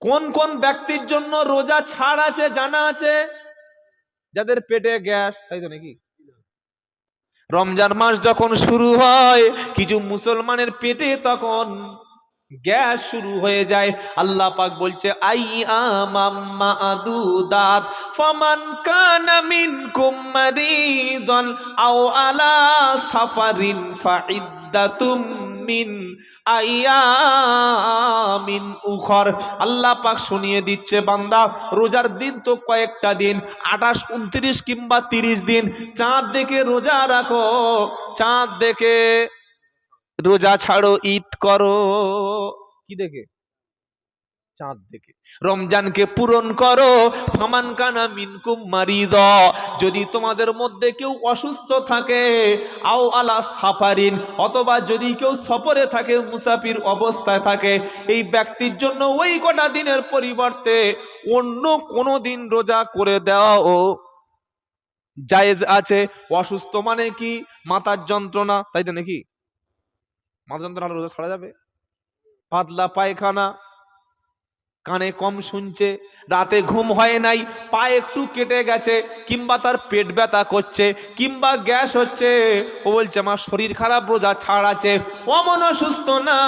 কোন কোন ব্যক্তির জন্য রোজা ছাড় আছে, জানা আছে? যাদের পেটে গ্যাস, তাই তো নাকি? রমজান মাস যখন শুরু হয়, কিছু মুসলমানের পেটে তখন গ্যাস শুরু হয়ে যায়। আল্লাহ পাক বলছে আই আমাম্মা আদুদাত ফামান কানা আও আলা সাফারিন ফাইদ্দাতুম মিন আইয়ামিন উখর। আল্লাহ পাক শুনিয়ে দিচ্ছে, বান্দা, রোজার দিন তো কয়েকটা দিন, আঠাশ, উনত্রিশ কিংবা তিরিশ দিন। চাঁদ দেখে রোজা রাখো, চাঁদ দেখে রোজা ছাড়ো, ঈদ করো। কি দেখে? চাঁদ দেখে। রমজানকে পূরণ করো, ফামান কানা মিনকুম মারিদ। যদি তোমাদের মধ্যে কেউ অসুস্থ থাকে, আও আলা সাফারিন, অথবা যদি কেউ সফরে থাকে, মুসাফির অবস্থায় থাকে, এই ব্যক্তির জন্য ওই কটা দিনের পরিবর্তে অন্য কোনো দিন রোজা করে দেওয়া ও জায়েজ আছে। অসুস্থ মানে কি? মাথার যন্ত্রণা, তাই তো নাকি? মাথা যন্ত্রণা রোজা ছাড়া যাবে? পাতলা পায়খানা কানে কম শুনছে, রাতে ঘুম হয় নাই, পা একটু কেটে গেছে, কিংবা তার পেট ব্যথা করছে, কিংবা গ্যাস হচ্ছে। ও বলছে, আমার শরীর খারাপ, রোজা ছাড় আছে। অমন অসুস্থ না।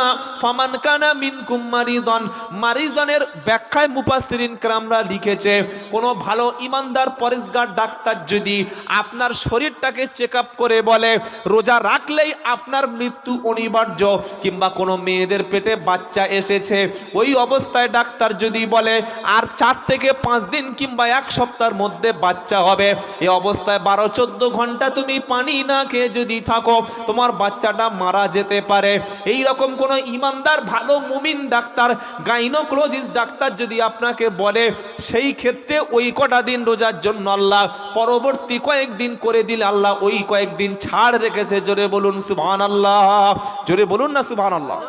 ফামান কানা মিন কুমারিদন মারিদনের ব্যাখ্যায় মুপাসিরিন ক্রামরা লিখেছে, কোনো ভালো ইমানদার পরেশগার ডাক্তার যদি আপনার শরীরটাকে চেক করে বলে, রোজা রাখলেই আপনার মৃত্যু অনিবার্য, কিংবা কোনো মেয়েদের পেটে বাচ্চা এসেছে, ওই অবস্থায় ডাক্তার যদি বলে, আর চার থেকে পাঁচ দিন কিংবা এক সপ্তাহের মধ্যে বাচ্চা হবে এই অবস্থায় বারো চোদ্দ ঘণ্টা তুমি পানি না খেয়ে যদি থাকো, তোমার বাচ্চাটা মারা যেতে পারে। এই রকম কোনো ইমানদার, ভালো মুমিন ডাক্তার, গাইনোক্লোজিস্ট ডাক্তার যদি আপনাকে বলে, সেই ক্ষেত্রে ওই কটা দিন রোজার জন্য আল্লাহ, পরবর্তী কয়েকদিন করে দিলে আল্লাহ ওই কয়েকদিন ছাড় রেখেছে। জোরে বলুন সুবহান আল্লাহ জোরে বলুন না সুবহান আল্লাহ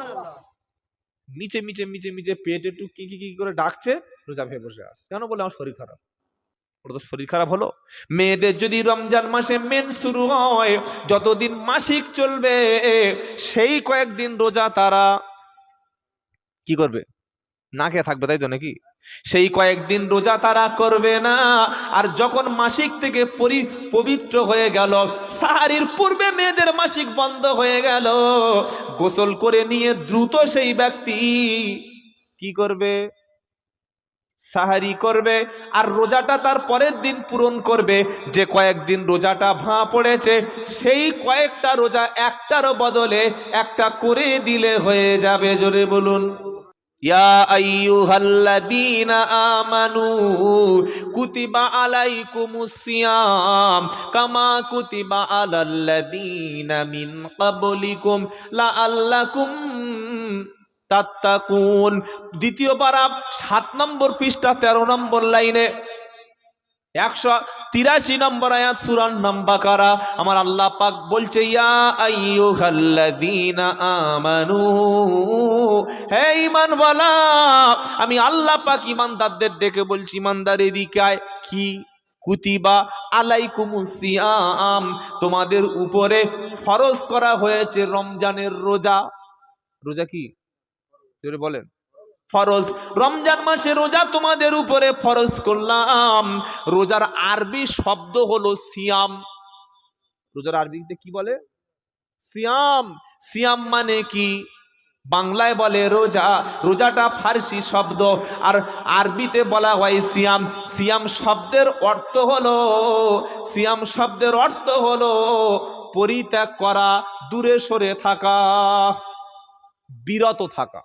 নিচে মিচে মিচে মিচে পেটে একটু কি কি কি করে ডাকছে, রোজা ভেবে বসে আস কেন বলে আমার শরীর খারাপ? ওটা তো শরীর খারাপ হলো। মেয়েদের যদি রমজান মাসে মেন শুরু হয়, যতদিন মাসিক চলবে, সেই কয়েকদিন রোজা তারা কি করবে? না খেয়ে থাকবে, তাই তো নাকি? সেই কয়েকদিন রোজা তারা করবে না। আর যখন মাসিক থেকে পরি, পবিত্র হয়ে গেল, সাহারির পূর্বে মেয়েদের মাসিক বন্ধ হয়ে গেল, গোসল করে নিয়ে দ্রুত সেই ব্যক্তি কি করবে? সাহারি করবে, আর রোজাটা তার পরের দিন পূরণ করবে। যে কয়েকদিন রোজাটা ভাঁ পড়েছে, সেই কয়েকটা রোজা একটার বদলে একটা করে দিলে হয়ে যাবে, জোরে বলুন। আইয়ুহাল্লাযীনা আমানু কুতিবা আলাইকুমুস সিয়াম কামা কুতিবা আলাল্লাযীনা ক্বাবলিকুম লাআল্লাকুম তাত্তাকুন। দ্বিতীয় পারা সাত নম্বর পৃষ্ঠা, তেরো নম্বর লাইনে। একশো তিরাশি নম্বর আয়াত সুরান নাম্বা কারা আমার আল্লাহ পাক বলছে আমানু, হে ঈমান বলা আমি আল্লাহ পাক ঈমানদারদের ডেকে বলছি ঈমানদার এদিকে কি? কুতিবা আলাইকুমুস সিয়াম। তোমাদের উপরে ফরজ করা হয়েছে রমজানের রোজা। রোজা কি? বলেন। ফরজ। রমজান মাসে রোজা তোমাদের উপরে ফরজ করলাম। রোজার আরবি শব্দ হলো সিয়াম। রোজার আরবিতে কি বলে? সিয়াম। সিয়াম মানে কি? বাংলায় বলে রোজা। রোজাটা ফার্সি শব্দ। আর আরবিতে বলা হয় সিয়াম। সিয়াম শব্দের অর্থ হলো, সিয়াম শব্দের অর্থ হলো পরিত্যাগ করা, দূরে সরে থাকা, বিরত থাকা।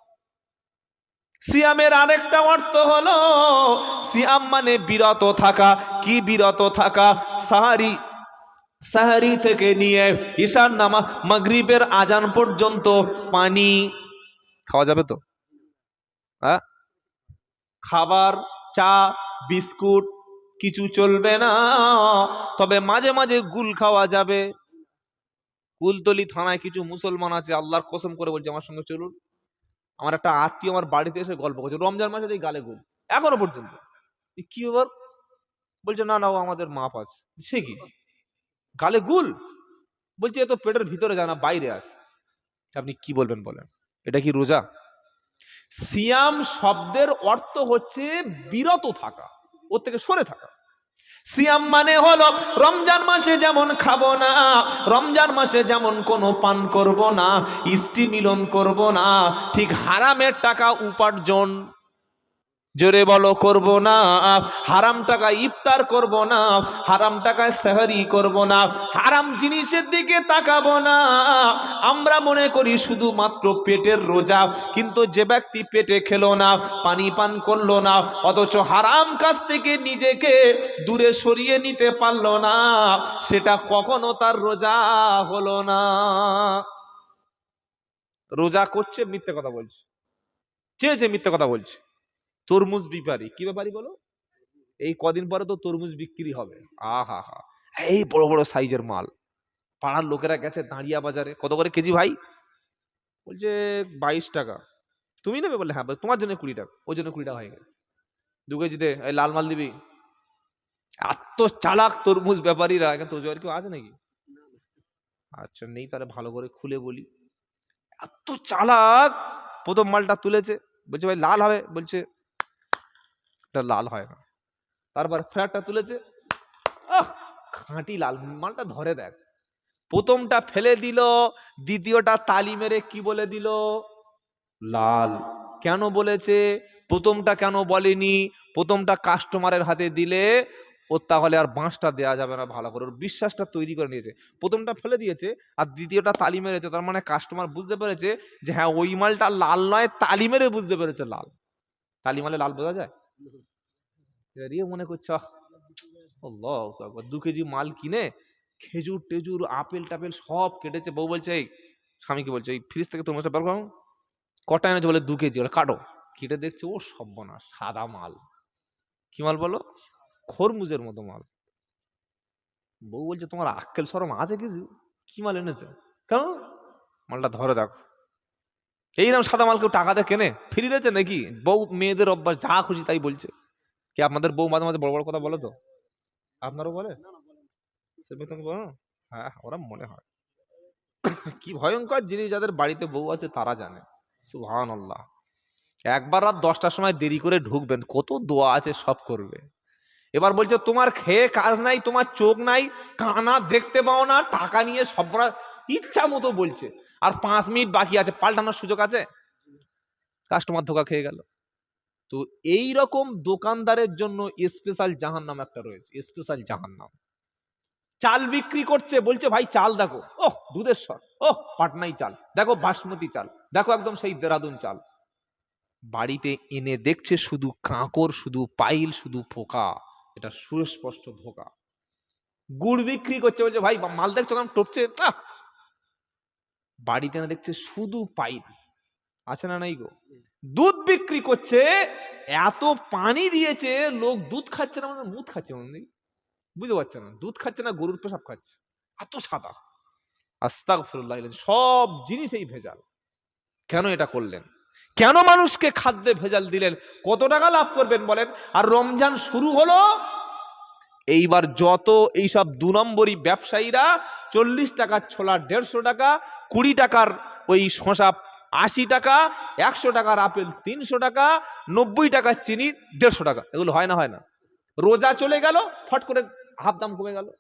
সিয়ামের আরেকটা অর্থ হলো, সিয়াম মানে বিরত থাকা। কি বিরত থাকা? সাহারি সাহারি থেকে নিয়ে ঈশান নামা, মাগরিবের আজান পর্যন্ত পানি। খাওয়া যাবে তো? হ্যাঁ? খাবার, চা, বিস্কুট, কিছু চলবে না। তবে মাঝে মাঝে গুল খাওয়া যাবে। কুলতলি থানায় কিছু মুসলমান আছে, আল্লাহর কসম করে বলছে, আমার সঙ্গে চলুন। আমার একটা আত্মীয় আমার বাড়িতে এসে গল্প করছে। রমজান মাসে এই গালে গুল এখনও পর্যন্ত। কি ব্যাপার? বলছে, না না, ও আমাদের মাপ আছে। সে কি? গালে গুল বলছে, এ তো পেটের ভিতরে জানা বাইরে আছে আপনি কি বলবেন বলেন? এটা কি রোজা? সিয়াম শব্দের অর্থ হচ্ছে বিরত থাকা, ওর থেকে সরে থাকা। সিয়াম মানে হলো রমজান মাসে যেমন খাব না, রমজান মাসে যেমন কোনো পান করব না, ইষ্টি মিলন করব না, ঠিক হারামের টাকা উপার্জন জোরে বলো, করব না, হারাম টাকা ইফতার করব না, হারাম টাকায় সেহরি করব না, হারাম জিনিসের দিকে তাকাবো না। আমরা মনে করি শুধুমাত্র পেটের রোজা, কিন্তু যে ব্যক্তি পেটে খেলো না, পানি পান করল না, অথচ হারাম কাছ থেকে নিজেকে দূরে সরিয়ে নিতে পারল না, সেটা কখনো তার রোজা হলো না। রোজা করছে মিথ্যে কথা বলছে। চেয়েছে মিথ্যে কথা বলছে। তরমুজ বিপারি। কি ব্যাপারি বলো? এই কদিন পরে তো তরমুজ বিক্রি হবে। আহা হা এই বড় বড় সাইজের মাল। পাড়ার লোকেরা গেছে দাঁড়িয়া বাজারে। কত করে কেজি ভাই? বলছে বাইশ টাকা। তুমি নেবে বললে হ্যাঁ বলে, তোমার জন্য কুড়ি টাকা। ওই জন্য কুড়ি টাকা হয়ে গেছে। দু কেজি দে এই লাল মাল দিবি। এত চালাক তরমুজ ব্যাপারীরা। এখানে তরমুজ কেউ আছে নাকি? আচ্ছা নেই তাহলে ভালো করে খুলে বলি। এত চালাক প্রথম মালটা তুলেছে। বলছে ভাই লাল হবে। বলছে এটা লাল হয় না। তারপর ফ্ল্যাটটা তুলেছে। আহ, খাঁটি লাল, মালটা ধরে দেখ। প্রথমটা ফেলে দিল, দ্বিতীয়টা তালি মেরে কি বলে দিল? লাল। কেন বলেছে? প্রথমটা কেন বলেনি? প্রথমটা কাস্টমারের হাতে দিলে ওর তাহলে আর বাঁশটা দেওয়া যাবে না ভালো করে। ওর বিশ্বাসটা তৈরি করে নিয়েছে। প্রথমটা ফেলে দিয়েছে আর দ্বিতীয়টা তালি মেরেছে। তার মানে কাস্টমার বুঝতে পেরেছে যে হ্যাঁ ওই মালটা লাল নয়, তালি মেরে বুঝতে পেরেছে লাল। তালি মালে লাল বোঝা যায়? এবার ইয়ে মনে করছে আল্লাহু দু কেজি মাল কিনে খেজুর টেজুর আপেল টাপেল সব কেটেছে। বউ বলছে, এই স্বামীকে বলছে, এই ফ্রিজ থেকে তরমুজটা বের করো। কটা এনেছে বলে দু কেজি বলে কাটো। কেটে দেখছে, ও সব্বনা সাদা মাল। কি মাল বলো? খরমুজের মতো মাল। বউ বলছে, তোমার আক্কেল সরম আছে কিছু? কি মাল এনেছে? কেন? মালটা ধরে দেখো। এইরকম সাদা মাল কেউ টাকা দিয়ে কেনে? ফ্রি দিয়েছে নাকি? বউ মেয়েদের অভ্যাস যা খুশি তাই বলছে। কি আপনাদের বউ মাঝে মাঝে বড় বড় কথা বলে তো? আপনারও বলে? বলো হ্যাঁ ওরা মনে হয়। কি ভয়ঙ্কর জিনিস যাদের বাড়িতে বউ আছে তারা জানে। সুহান আল্লাহ একবার রাত দশটার সময় দেরি করে ঢুকবেন কত দোয়া আছে সব করবে। এবার বলছে তোমার খেয়ে কাজ নাই তোমার চোখ নাই কানা দেখতে পাও না টাকা নিয়ে সব ইচ্ছা মতো বলছে। আর পাঁচ মিনিট বাকি আছে, পাল্টানোর সুযোগ আছে? কাস্টমার ধোকা খেয়ে গেল। তো এই রকম দোকানদারের জন্য স্পেশাল জাহান্নাম একটা রয়েছে স্পেশাল জাহান্নাম। চাল বিক্রি করছে, বলছে, ভাই, চাল দেখো, ওহ দুধেশ্বর ওহ, পাটনাই চাল, দেখো, বাসমতি চাল, দেখো একদম সেই দেরাদুন চাল। বাড়িতে এনে দেখছে শুধু কাঁকর, শুধু পাইল, শুধু পোকা এটা সুস্পষ্ট ধোকা। গুড় বিক্রি করছে, বলছে, ভাই, মাল দেখছ কেমন? টপছে? আহ! বাড়িতে না দেখছে শুধু পাইল আছে না নাই গো? দুধ বিক্রি করছে, এত পানি দিয়েছে, লোক দুধ খাচ্ছে না মানে মুদ খাচ্ছে মানে বুঝতে পারছে না? দুধ খাচ্ছে না, গরুর পেশাব খাচ্ছে। এত সাদা। আস্তাক সব জিনিসেই ভেজাল। কেন এটা করলেন? কেন মানুষকে খাদ্যে ভেজাল দিলেন? কত টাকা লাভ করবেন বলেন? আর রমজান শুরু হলো, এইবার যত এইসব দু নম্বরই ব্যবসায়ীরা চল্লিশ টাকার ছোলা দেড়শো টাকা, কুড়ি টাকার ওই শশা আশি টাকা, একশো টাকার আপেল তিনশো টাকা, নব্বই টাকার চিনি দেড়শো টাকা। এগুলো হয় না হয় না। রোজা চলে গেল, ফট করে হাফ দাম কমে গেল।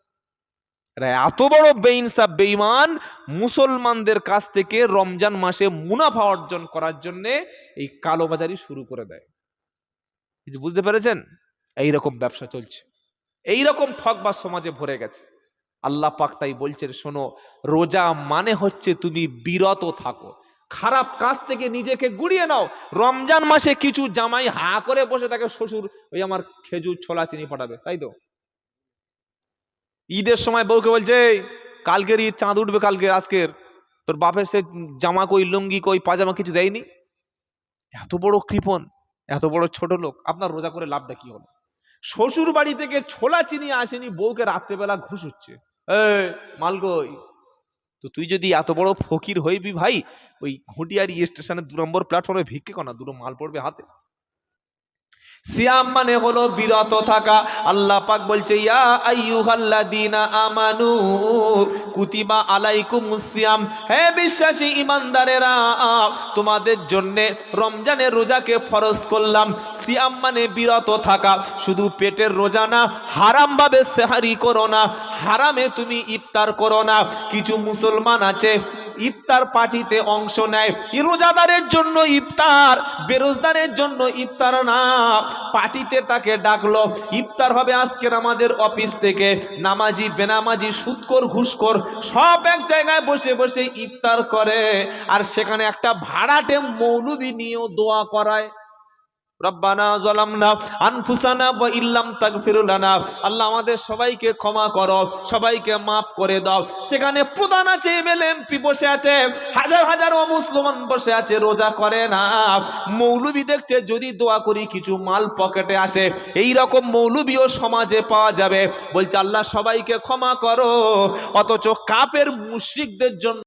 এত বড় বেইনসাফ, বেঈমান, মুসলমানদের কাছ থেকে রমজান মাসে মুনাফা অর্জন করার জন্য এই কালোবাজারি শুরু করে দেয়। কিছু বুঝতে পেরেছেন? এই রকম ব্যবসা চলছে। এই রকম ঠকবাজ সমাজে ভরে গেছে। আল্লাহ পাক তাই বলছেন, শোনো, রোজা মানে হচ্ছে তুমি বিরত থাকো। খারাপ কাজ থেকে নিজেকে গুড়িয়ে নাও। রমজান মাসে কিছু জামাই হা করে বসে থাকে, শ্বশুর ওই আমার খেজুর ছোলা চিনি পাঠাবে, তাই তো? ঈদের সময় বউকে বলছে কালকের ঈদ, চাঁদ উঠবে কালকে, আজকের। তোর বাপের সে জামা কই, লুঙ্গি কই পাজামা কিছু দেয়নি? এত বড় কৃপন, এত বড় ছোট লোক, আপনার রোজা করে লাভটা কি হলো? শ্বশুর বাড়ি থেকে ছোলা চিনি আসেনি, বউকে রাত্রেবেলা ঘুষ হচ্ছে। মালগই। তো তুই যদি এত বড় ফকির হইবি ভাই, ওই ঘটিয়ারি স্টেশনের দু নম্বর প্ল্যাটফর্মে ভিক্ষে কর না, দুটো মাল পড়বে হাতে। সিয়াম মানে হলো বিরত থাকা। আল্লাহ পাক বলছে, ইয়া আইয়ুহাল্লাযীনা আমানু, কুতিবা আলাইকুমুস সিয়াম। হে বিশ্বাসী ঈমানদারেরা, তোমাদের জন্য রমজানের রোজাকে ফরজ করলাম। সিয়াম মানে বিরত থাকা। শুধু পেটের রোজা না হারাম ভাবে সেহারি করো না। হারামে তুমি ইফতার করো না। কিছু মুসলমান আছে ইফতার পার্টিতে অংশ নেয়। রোজাদারের জন্য ইফতার বেরোজদারের জন্য ইফতার না। পার্টিতে তাকে ডাকলো, ইফতার হবে আজকের আমাদের অফিস থেকে। নামাজি, বেনামাজি সুৎকর ঘুষকর সব এক জায়গায় বসে বসে ইফতার করে। আর সেখানে একটা ভাড়াটে মৌলবি নিয়েও দোয়া করায়। রব্বানা জলামনা আনফুসানা ওয়া ইল্লাম তাগফির লানা। আল্লাহ আমাদের সবাইকে ক্ষমা করো, সবাইকে মাফ করে দাও। সেখানে প্রধান আছে এমএলএ এমপি বসে আছে, হাজার হাজার মুসলমান বসে আছে, রোজা করে না। মৌলবি দেখছে, যদি দোয়া করি কিছু মাল পকেটে আসে এই রকম মৌলবিও সমাজে পাওয়া যাবে। বলছে, আল্লাহ সবাইকে ক্ষমা করো, অথচ কাপের মুশরিকদের জন্য